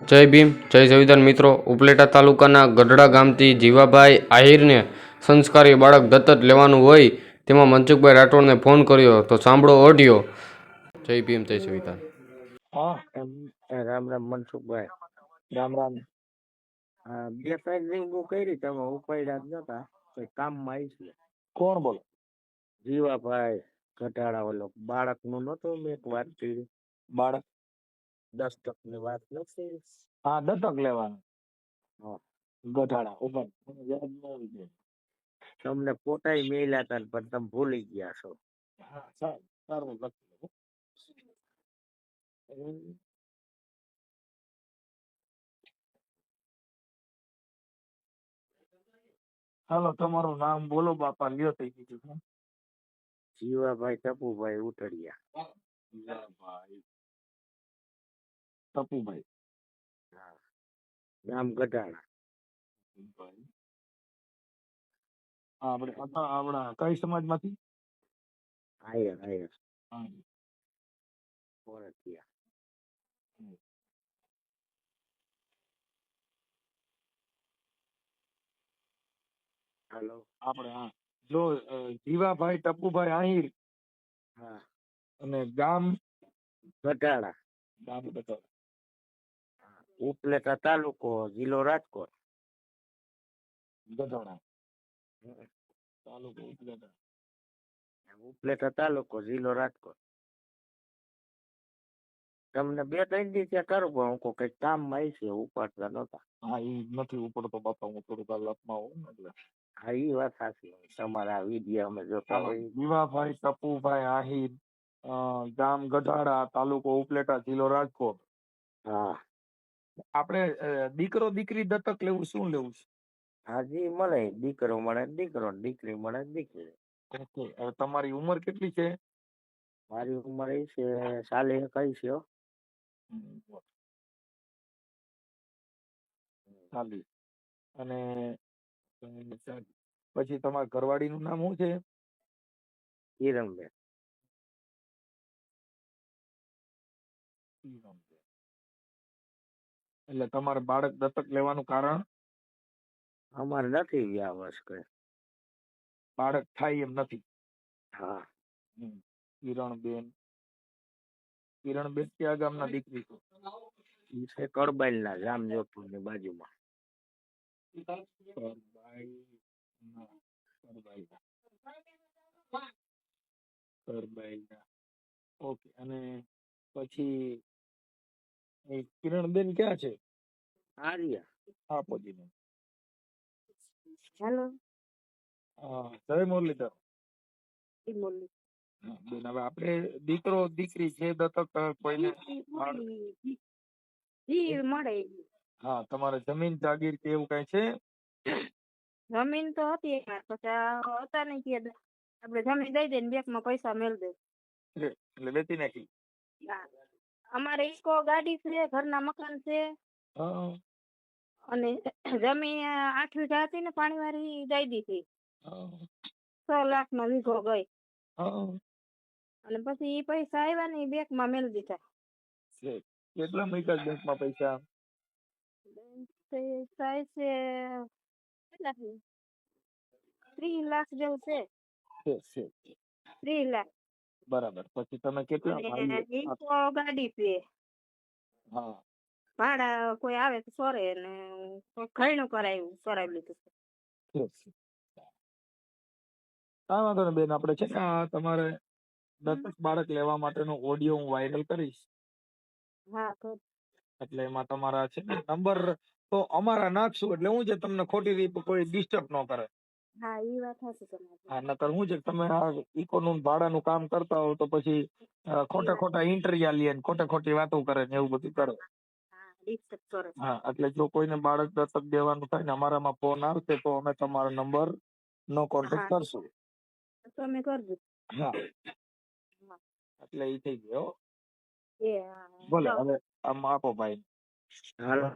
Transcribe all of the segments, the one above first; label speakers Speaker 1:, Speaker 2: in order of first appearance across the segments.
Speaker 1: જય ભીમ જય સંવિધાન મિત્રો. ઉપલેટા તાલુકાના ગઢડા ગામથી જીવાભાઈ આહિરને સંસ્કારી બાળક દત્તક લેવાનું હોય તેમાં મનસુખભાઈ રાઠોડને ફોન કર્યો તો સાંભળો ઓડિયો. જય ભીમ જય સંવિધાન
Speaker 2: હા એમ એ રામ રામ મનસુખભાઈ. રામ રામ. હા બે ત્રણ રિંગો કરી તમે ઉપાડ્યા જ નતા. કોઈ કામમાં આવી છે? કોણ બોલો? જીવાભાઈ ઘટાડા ઓલો બાળકનું નતો મેં એક વાત કરી બાળક? દસ્તકની વાત હા દત્તક લેવાનું. ગઢાડા ઉપર. તમને ફોટા મેલ્યા હતા પણ તમે ભૂલી ગયા છો. હા સારું લખી. હાલો તમારું નામ બોલો બાપા લ્યો થઈ ગયું જીવાભાઈ ટપુભાઈ ઉઠડિયા. ટપુભાઈ નામ ગઢાણા. આપણે આપણા કઈ સમાજમાંથી? આયર આયર. ઓળખ્યા હેલો. આપણે હા. જો જીવાભાઈ ટપુભાઈ આહિર હા. અને ગામ ગઢાડા ગામ ગઢાડા ઉપલેટા તાલુકો જિલ્લો રાજકોટ ગઢાડા તાલુકો ઉપલેટા ઉપલેટા તાલુકો જિલ્લો રાજકોટ તમને બે ત્રણ કરું પણ હું કઈ કામમાં છે ઉપાડતા નતા હા એ નથી ઉપડતો બાપા હું થોડુંક લપમાં હોઉં ને એટલે હા એ વાત સાચી તમારા વીડિયો અમે જોતા હોય વિવાભાઈ ટપુભાઈ આહિર ગામ ગઢાડા તાલુકો ઉપલેટા જિલ્લો રાજકોટ હા આપણે દીકરો દીકરી દત્તક લેવું શું લેવું છે? હાજી મળે. દીકરો મળે દીકરો દીકરી મળે દીકરી. ઓકે. હવે તમારી ઉંમર કેટલી છે? મારી ઉંમર એ છે સાલે કઈ છે સાલી. અને પછી તમારા ઘરવાળીનું નામ શું છે? કિરણબેન કિરણબેન એટલે તમારે બાળક દત્તક લેવાનું કારણ? અમારે નથી ગયા વર્ષ કઈ. બાળક થાય એમ નથી? હા. કિરણબેન. કિરણબેન કયા ગામના દીકરી છે? કડબાઈલ ના જામજોધપુરની બાજુમાં. કરબાઈલના ઓકે અને પછી કિરણબેન ક્યાં છે? આર્યા. આપો જીને
Speaker 3: હેલો.
Speaker 2: હા જય મુરલીધર. બેન હવે આપણે દીકરો દીકરી છે દત્તક કોઈને
Speaker 3: મળે
Speaker 2: હા તમારે જમીન જાગીર કે એવું કઈ છે?
Speaker 3: જમીન તો હતી એક વાર પછી આ હતા નહીં કે આપણે જમીન દઈ દે ને બેંકમાં પૈસા મેળ દે.
Speaker 2: એટલે એટલે વેચી નાખી.
Speaker 3: હા. અમારે ઈકો ગાડી છે ઘરના મકાન છે. અને જમીન આઠ વીઘા હતી ને પાણી વાળી દઈ દીધી. છ લાખમાં વીઘો ગઈ. અને પછી એ પૈસા આવ્યા ને બેંકમાં મેળ દીધા.
Speaker 2: કેટલા મૂક્યા બેંકમાં પૈસા?
Speaker 3: તે થાય છે કેટલા ત્રીસ લાખ જેવું છે.
Speaker 2: ત્રી છે
Speaker 3: ત્રીસ લાખ.
Speaker 2: બરાબર. પછી તમે કેટલા
Speaker 3: ગાડી પે
Speaker 2: હા.
Speaker 3: ભાડા કોઈ આવે તો સોરે ને કોઈ કરાયું સોરાવી લીધું.
Speaker 2: હા વાંધો નહીં બેન આપણે છે ને આ તમારે દત્તક બાળક લેવા માટેનો ઓડિયો હું વાયરલ કરીશ.
Speaker 3: હા
Speaker 2: એટલે એમાં તમારા છે ને નંબર તો અમારા નાખશું એટલે હું જે તમને ખોટી રીતે કોઈ ડિસ્ટર્બ ન કરે.
Speaker 3: હા ઈ વાત હશે તમારી.
Speaker 2: હા નકર હું છે કે તમે આ ઇકોનું ભાડાનું કામ કરતા હો તો પછી ખોટા ખોટા ઇન્ટરવ્યુ લે ને ખોટા ખોટી વાતો કરે ને એવું બધું કરે.
Speaker 3: ડિસ્ટર્બ કરે
Speaker 2: હા એટલે જો કોઈને બાળક દત્તક દેવાનું થાય ને અમારામાં ફોન આવશે તો અમે તમારો નંબર નો કોન્ટેક્ટ. કરશું.
Speaker 3: તમે કરજો.
Speaker 2: હા.
Speaker 3: હા.
Speaker 2: એટલે એ થઈ ગયો બોલે હવે આમ આપો ભાઈ. હાલો.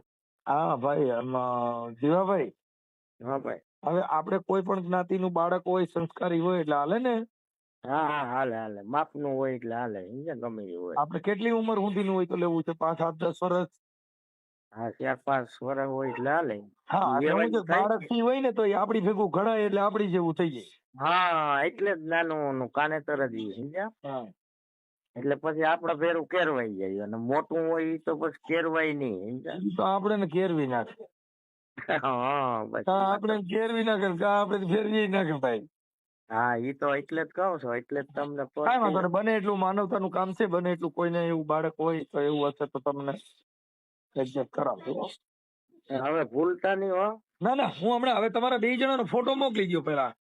Speaker 2: હા ભાઈ આમ જીવાભાઈ. હા ભાઈ. હવે આપણે કોઈ પણ જ્ઞાતિનું બાળક હોય સંસ્કારી હોય એટલે હાલે ને.
Speaker 4: હા હા હાલે હાલે. માપનું હોય એટલે હાલે. સમજ્યા ગમે એ હોય.
Speaker 2: આપણે કેટલી ઉંમર સુધીનું હોય તો લેવું છે? પાંચ સાત દસ વર્ષ?
Speaker 4: હા ચાર પાંચ વર્ષ હોય એટલે હાલે.
Speaker 2: હા બાળકથી હોય ને તો એ આપડી ભેગું ઘડાય એટલે આપડી જેવું થઈ જાય.
Speaker 4: હા એટલે જ નાનું કાને કાનેતર જ સમજ્યા?
Speaker 2: હા.
Speaker 4: એટલે પછી આપડે ભેરું કેરવાઈ જાય. અને મોટું હોય તો પછી કેરવાય નહીં
Speaker 2: તો આપણે ને કેરવી નાખે. આપણે ફેરવી ના કા આપણે ફેરવી નાખે ભાઈ.
Speaker 4: હા એ તો એટલે જ કહું છું એટલે જ તમને
Speaker 2: કાંઈ વાંધો નહીં બને એટલું માનવતાનું કામ છે બને એટલું કોઈને એવું બાળક હોય તો એવું હશે તો તમને એડજસ્ટ કરાવજો
Speaker 4: હવે ભૂલતા નહીં હો.
Speaker 2: ના ના હું હમણાં હવે તમારા બે જણાનો ફોટો મોકલી દો પેલા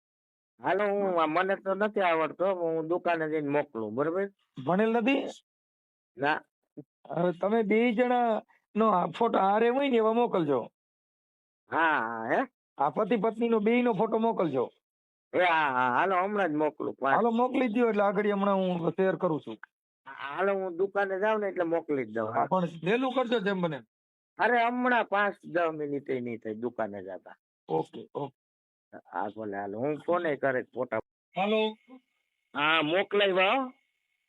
Speaker 4: હાલો હું મને તો નથી આવડતો હું દુકાને જઈને મોકલું બરોબર?
Speaker 2: ભણેલ નથી?
Speaker 4: ના.
Speaker 2: હવે તમે બે જણા નો ફોટો હારે હોય ને એવા મોકલજો.
Speaker 4: હા હા? હે
Speaker 2: આ પતિ પત્ની નો બે નો ફોટો મોકલજો.
Speaker 4: એ હા હા હાલો હમણાં જ મોકલું
Speaker 2: હાલો મોકલી દો એટલે આગળ હમણાં હું શેર કરું છું.
Speaker 4: હાલો હું દુકાને જાઉં ને એટલે મોકલી જ દઉં
Speaker 2: હા, પણ વહેલું કરજો જેમ બને.
Speaker 4: અરે હમણાં પાંચ દસ મિનિટ નહીં થઈ દુકાને જતા.
Speaker 2: Okay okay.
Speaker 4: હા ભલે હાલો હું ફોને કરે ફોટા?
Speaker 2: હાલો.
Speaker 4: હા મોકલાઈ હો.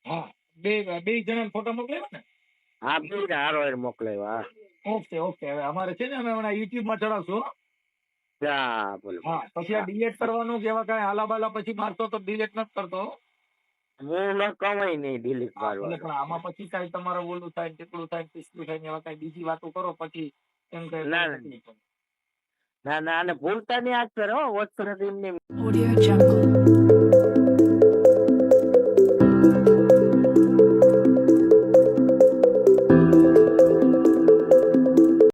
Speaker 2: હા બે બે જણા ફોટા મોકલ્યા ને?
Speaker 4: હા બે હારો મોકલાવ્યા મોકલાવ્યા
Speaker 2: ઓકે ઓકે. હવે અમારે છે ને અમે હમણાં યુટ્યુબમાં ચડાવશું હા.
Speaker 4: બોલો
Speaker 2: હા પછી આ ડિલેટ કરવાનું કે એવા કાંઈ આલા પછી મારતો તો ડિલેટ નથી કરતો હું.
Speaker 4: ન કમાઈ નહીં ડિલીટ મારવા
Speaker 2: પણ આમાં પછી કાંઈ તમારે ઓલું થાય કેટલું થાય પિસ્તું થાય એવા કાંઈ બીજી વાતો કરો પછી એમ કઈ
Speaker 4: ના, ના. ના ના અને ભૂલતા નહીં આજ કરો વસ્ત્ર એમને
Speaker 5: Audio Jungle.